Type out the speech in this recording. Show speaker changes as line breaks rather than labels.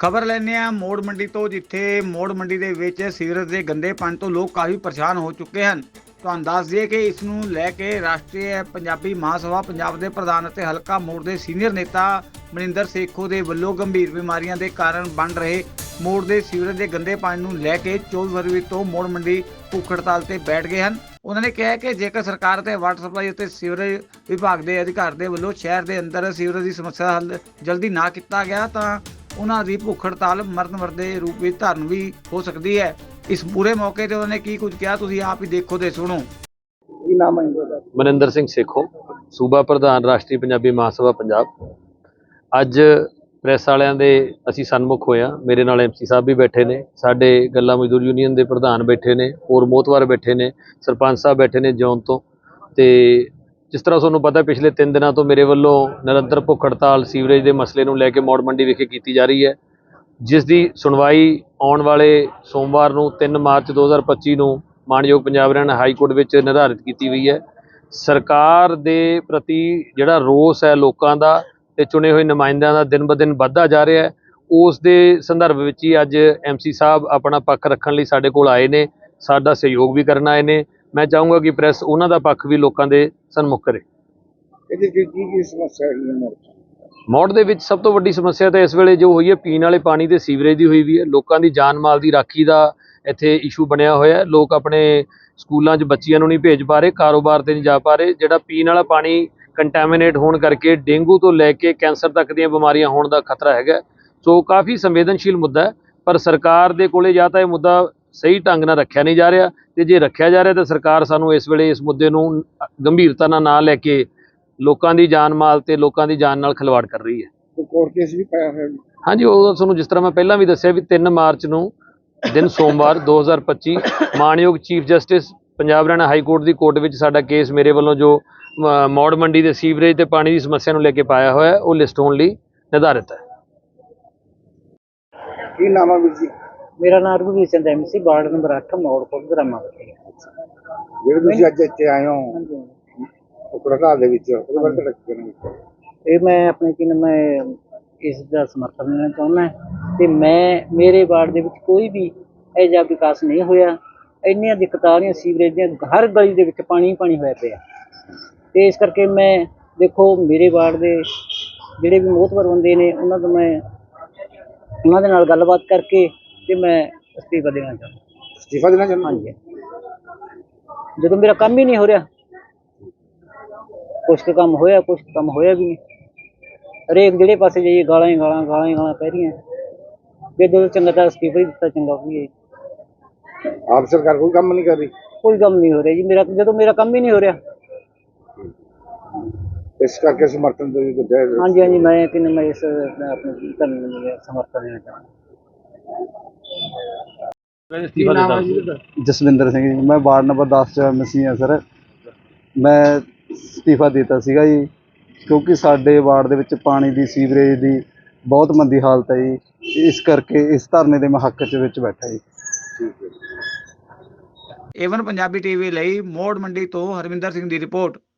ਖਬਰ ਲੈਂਦੇ ਆ ਮੋੜ ਮੰਡੀ ਤੋਂ, ਜਿੱਥੇ ਮੋੜ ਮੰਡੀ ਦੇ ਵਿੱਚ ਸੀਵਰੇਜ ਦੇ ਗੰਦੇ ਪਾਣੀ ਤੋਂ ਲੋਕ ਕਾਫੀ ਪਰੇਸ਼ਾਨ ਹੋ ਚੁੱਕੇ ਹਨ। ਤੁਹਾਨੂੰ ਦੱਸ ਦਈਏ ਕਿ ਇਸ ਨੂੰ ਲੈ ਕੇ ਰਾਸ਼ਟਰੀ ਪੰਜਾਬੀ ਮਹਾਸਭਾ ਪੰਜਾਬ ਦੇ ਪ੍ਰਧਾਨ ਅਤੇ ਹਲਕਾ ਮੋੜ ਦੇ ਸੀਨੀਅਰ ਨੇਤਾ ਮਨਿੰਦਰ ਸੇਖੋ ਦੇ ਵੱਲੋਂ ਗੰਭੀਰ ਬਿਮਾਰੀਆਂ ਦੇ ਕਾਰਨ ਬਣ ਰਹੇ ਮੋੜ ਦੇ ਸੀਵਰੇਜ ਦੇ ਗੰਦੇ ਪਾਣੀ ਨੂੰ ਲੈ ਕੇ 24 ਫਰਵਰੀ ਤੋਂ ਮੋੜ ਮੰਡੀ ਭੁੱਖ ਹੜਤਾਲ ਤੇ ਬੈਠ ਗਏ ਹਨ। ਉਹਨਾਂ ਨੇ ਕਿਹਾ ਕਿ ਜੇਕਰ ਸਰਕਾਰ ਤੇ ਵਾਟਰ ਸਪਲਾਈ ਅਤੇ ਸੀਵਰੇਜ ਵਿਭਾਗ ਦੇ ਅਧਿਕਾਰ ਦੇ ਵੱਲੋਂ ਸ਼ਹਿਰ ਦੇ ਅੰਦਰ ਸੀਵਰੇਜ ਦੀ ਸਮੱਸਿਆ ਹੱਲ ਜਲਦੀ ਨਾ ਕੀਤਾ ਗਿਆ ਤਾਂ ਉਹਨਾਂ ਦੀ ਭੁੱਖ ਹੜਤਾਲ ਮਰਨ ਵਰਦੇ ਰੂਪ ਵਿੱਚ ਧਾਰਨ ਵੀ ਹੋ ਸਕਦੀ ਹੈ। ਇਸ ਪੂਰੇ ਮੌਕੇ ਤੇ ਉਹਨਾਂ ਨੇ ਕੀ ਕੁਝ ਕਿਹਾ ਤੁਸੀਂ ਆਪ ਹੀ ਦੇਖੋ ਤੇ ਸੁਣੋ।
ਕੀ ਨਾਮ ਹੈ ਤੁਹਾਡਾ?
ਮਨਿੰਦਰ ਸਿੰਘ ਸੇਖੋ ਸੂਬਾ ਪ੍ਰਧਾਨ ਰਾਸ਼ਟਰੀ ਪੰਜਾਬੀ ਮਹਾਸਭਾ ਪੰਜਾਬ। ਅੱਜ ਪ੍ਰੈਸ ਵਾਲਿਆਂ ਦੇ ਅਸੀਂ ਸਨਮੁਖ ਹੋਇਆ ਮੇਰੇ ਨਾਲ ਐਮਸੀ ਸਾਹਿਬ ਵੀ ਬੈਠੇ ਨੇ ਸਾਡੇ ਗੱਲਾ ਮਜ਼ਦੂਰ ਯੂਨੀਅਨ ਦੇ ਪ੍ਰਧਾਨ ਬੈਠੇ ਨੇ ਹੋਰ ਮੋਤਵਾਰ ਬੈਠੇ ਨੇ ਸਰਪੰਚ ਸਾਹਿਬ ਬੈਠੇ ਨੇ ਜੌਨ ਤੋਂ ਤੇ ਜਿਸ ਤਰ੍ਹਾਂ ਤੁਹਾਨੂੰ ਪਤਾ ਪਿਛਲੇ 3 ਦਿਨਾਂ ਤੋਂ ਮੇਰੇ ਵੱਲੋਂ ਨਿਰੰਤਰ ਭੁੱਖ ਹੜਤਾਲ ਸੀਵਰੇਜ ਦੇ ਮਸਲੇ ਨੂੰ ਲੈ ਕੇ ਮੌੜ ਮੰਡੀ ਵਿਖੇ ਕੀਤੀ ਜਾ ਰਹੀ ਹੈ, ਜਿਸ ਦੀ ਸੁਣਵਾਈ ਆਉਣ ਵਾਲੇ ਸੋਮਵਾਰ ਨੂੰ 3 ਮਾਰਚ 2025 ਨੂੰ ਮਾਨਯੋਗ ਪੰਜਾਬ ਹਰਿਆਣਾ ਹਾਈ ਕੋਰਟ ਵਿੱਚ ਨਿਰਧਾਰਿਤ ਕੀਤੀ ਹੋਈ ਹੈ। ਸਰਕਾਰ ਦੇ ਪ੍ਰਤੀ ਜਿਹੜਾ ਰੋਸ ਹੈ ਲੋਕਾਂ ਦਾ ਤੇ ਚੁਣੇ ਹੋਏ ਨੁਮਾਇੰਦਿਆਂ ਦਾ ਦਿਨ ਬ ਦਿਨ ਵੱਧਦਾ ਜਾ ਰਿਹਾ ਹੈ, ਉਸ ਦੇ ਸੰਦਰਭ ਵਿੱਚ ਹੀ ਅੱਜ ਐਮਸੀ ਸਾਹਿਬ ਆਪਣਾ ਪੱਖ ਰੱਖਣ ਲਈ ਸਾਡੇ ਕੋਲ ਆਏ ਨੇ, ਸਾਡਾ ਸਹਿਯੋਗ ਵੀ ਕਰਨ ਆਏ ਨੇ ਮੈਂ ਚਾਹੂੰਗਾ ਕਿ ਪ੍ਰੈਸ ਉਹਨਾਂ ਦਾ ਪੱਖ ਵੀ ਲੋਕਾਂ ਦੇ ਸਨਮੁਖ ਕਰੇ।
ਇਹਦੀ ਕੀ ਕੀ ਸਮੱਸਿਆ ਹੈ ਮੋੜ
ਮੌੜ ਦੇ ਵਿੱਚ ਸਭ ਤੋਂ ਵੱਡੀ ਸਮੱਸਿਆ ਤਾਂ ਇਸ ਵੇਲੇ ਜੋ ਹੋਈ ਹੈ ਪੀਣ ਵਾਲੇ ਪਾਣੀ ਤੇ ਸੀਵਰੇਜ ਦੀ ਹੋਈ ਵੀ ਹੈ। ਲੋਕਾਂ ਦੀ ਜਾਨ ਮਾਲ ਦੀ ਰਾਖੀ ਦਾ ਇੱਥੇ ਇਸ਼ੂ ਬਣਿਆ ਹੋਇਆ ਹੈ। ਲੋਕ ਆਪਣੇ ਸਕੂਲਾਂ 'ਚ ਬੱਚਿਆਂ ਨੂੰ ਨਹੀਂ ਭੇਜ ਪਾ ਰਹੇ ਕਾਰੋਬਾਰ ਤੇ ਨਹੀਂ ਜਾ ਪਾ ਰਹੇ। ਜਿਹੜਾ ਪੀਣ ਵਾਲਾ ਪਾਣੀ ਕੰਟੈਮੀਨੇਟ ਹੋਣ ਕਰਕੇ ਡੇਂਗੂ ਤੋਂ ਲੈ ਕੇ ਕੈਂਸਰ ਤੱਕ ਦੀਆਂ ਬਿਮਾਰੀਆਂ ਹੋਣ ਦਾ ਖਤਰਾ ਹੈਗਾ ਸੋ ਕਾਫੀ ਸੰਵੇਦਨਸ਼ੀਲ ਮੁੱਦਾ ਹੈ ਪਰ ਸਰਕਾਰ ਦੇ ਕੋਲੇ ਜਾਂ ਤਾਂ ਇਹ ਮੁੱਦਾ ਸਹੀ ਢੰਗ ਨਾਲ ਰੱਖਿਆ ਨਹੀਂ ਜਾ ਰਿਹਾ ਤੇ ਜੇ ਰੱਖਿਆ ਜਾ ਰਿਹਾ ਤਾਂ ਸਰਕਾਰ ਸਾਨੂੰ ਇਸ ਵੇਲੇ ਇਸ ਮੁੱਦੇ ਨੂੰ ਗੰਭੀਰਤਾ ਨਾਲ ਨਾ ਲੈ ਕੇ ਲੋਕਾਂ ਦੀ ਜਾਨ ਮਾਲ ਤੇ ਲੋਕਾਂ ਦੀ ਜਾਨ ਨਾਲ ਖਿਲਵਾੜ ਕਰ ਰਹੀ ਹੈ।
ਕੋਰਟ ਕੇਸ ਵੀ ਪਾਇਆ ਹੋਇਆ।
ਹਾਂਜੀ ਉਹ ਤੁਹਾਨੂੰ ਜਿਸ ਤਰ੍ਹਾਂ ਮੈਂ ਪਹਿਲਾਂ ਵੀ ਦੱਸਿਆ ਵੀ 3 ਮਾਰਚ ਨੂੰ ਦਿਨ ਸੋਮਵਾਰ 2025 ਮਾਨਯੋਗ chief justice Punjab Haryana high court ਦੀ ਕੋਰਟ ਵਿੱਚ ਸਾਡਾ ਕੇਸ ਮੇਰੇ ਵੱਲੋਂ ਜੋ ਮੌੜ ਮੰਡੀ ਦੇ ਸੀਵਰੇਜ ਤੇ ਪਾਣੀ ਦੀ ਸਮੱਸਿਆ ਨੂੰ ਲੈ ਕੇ ਪਾਇਆ ਹੋਇਆ ਉਹ ਲਿਸਟ ਹੋਣ ਲਈ ਨਿਰਧਾਰਿਤ ਹੈ।
ਕੀ ਨਾਮ ਹੈ ਵੀਰ ਜੀ?
ਮੇਰਾ ਨਾਮ ਰਘੁਵੀਰ Singh MC ward number 8 Maur ਕੋਟ ਗ੍ਰਾਮਾ ਵਿਖੇ।
ਜਿਹੜੇ ਤੁਸੀਂ ਅੱਜ ਇੱਥੇ ਆਏ ਹੋ ਉਪਰਕਾਲ ਦੇ ਵਿੱਚ ਉਹਦੇ ਬਾਰੇ ਤੁਹਾਡਾ ਕੀ ਕਹਿਣਾ ਹੈ?
ਇਹ ਮੈਂ ਆਪਣੇ ਕੀ ਹੈ ਇਸ ਦਾ ਸਮਰਥਨ ਦੇਣਾ ਚਾਹੁੰਦਾ ਤੇ ਮੈਂ ਮੇਰੇ ਵਾਰਡ ਦੇ ਵਿੱਚ ਕੋਈ ਵੀ ਇਹ ਜਿਹਾ ਵਿਕਾਸ ਨਹੀਂ ਹੋਇਆ। ਇੰਨੀਆਂ ਦਿੱਕਤਾਂ ਆ ਰਹੀਆਂ ਸੀਵਰੇਜ ਦੀਆਂ ਹਰ ਗਲੀ ਦੇ ਵਿੱਚ ਪਾਣੀ ਹੀ ਪਾਣੀ ਹੋਇਆ ਪਿਆ। ਤੇ ਇਸ ਕਰਕੇ ਮੈਂ ਦੇਖੋ ਮੇਰੇ ਵਾਰਡ ਦੇ ਜਿਹੜੇ ਵੀ ਮੋਹਤਵਰ ਬੰਦੇ ਨੇ ਉਹਨਾਂ ਤੋਂ ਮੈਂ ਉਹਨਾਂ ਦੇ ਨਾਲ ਗੱਲਬਾਤ ਕਰਕੇ ਤੇ ਮੈਂ ਅਸਤੀਫਾ ਦੇਣਾ ਚਾਹੁੰਦਾ
ਅਸਤੀਫਾ ਦੇਣਾ ਚਾਹੁੰਦੇ ਹੋ?
ਹਾਂਜੀ ਜਦੋਂ ਮੇਰਾ ਕੰਮ ਹੀ ਨਹੀਂ ਹੋ ਰਿਹਾ ਕੁਛ ਕੁ ਕੰਮ ਹੋਇਆ ਕੁਛ ਕੁ ਕੰਮ ਹੋਇਆ ਵੀ ਨਹੀਂ ਹਰੇਕ ਜਿਹੜੇ ਪਾਸੇ ਜਾਈਏ ਗਾਲਾਂ ਹੀ ਗਾਲਾਂ ਗਾਲਾਂ ਹੀ ਗਾਲਾਂ ਪੈ ਰਹੀਆਂ ਵੀ ਜਦੋਂ ਚੰਗਾ ਤਾਂ ਅਸਤੀਫਾ ਹੀ ਦਿੱਤਾ ਚੰਗਾ ਵੀ ਹੈ
ਆਪ ਸਰਕਾਰ ਕੋਈ ਕੰਮ ਨਹੀਂ ਕਰ ਰਹੀ
ਕੋਈ ਕੰਮ ਨਹੀਂ ਹੋ ਰਿਹਾ ਜੀ ਮੇਰਾ ਜਦੋਂ ਮੇਰਾ ਕੰਮ ਹੀ ਨਹੀਂ ਹੋ ਰਿਹਾ
ਇਸ ਕਰਕੇ ਸਮਰਥਨ ਦੇ ਦਿੱਤਾ ਹੈ
ਹਾਂਜੀ ਹਾਂਜੀ ਮੈਂ ਕਿ ਮੈਂ ਇਸ ਮੈਂ ਆਪਣੇ ਧਰਮ ਨੂੰ ਮੈਂ ਸਮਰਥਨ
ਜਸਵਿੰਦਰ ਸਿੰਘ ਜੀ ਮੈਂ ਵਾਰਡ ਨੰਬਰ 10 ਚ ਐਮਸੀ ਹਾਂ ਸਰ। ਮੈਂ ਅਸਤੀਫਾ ਦਿੱਤਾ ਸੀਗਾ ਜੀ ਕਿਉਂਕਿ ਸਾਡੇ ਵਾਰਡ ਦੇ ਵਿੱਚ ਪਾਣੀ ਦੀ ਸੀਵਰੇਜ ਦੀ ਬਹੁਤ ਮੰਦੀ ਹਾਲਤ ਹੈ ਜੀ। ਇਸ ਕਰਕੇ ਇਸ ਧਰਨੇ ਦੇ ਮੈਂ ਹੱਕ ਚ ਵਿੱਚ ਬੈਠਾ ਜੀ।
ਏਵਨ ਪੰਜਾਬੀ ਟੀਵੀ ਲਈ ਮੋੜ ਮੰਡੀ ਤੋਂ ਹਰਵਿੰਦਰ ਸਿੰਘ ਦੀ ਰਿਪੋਰਟ।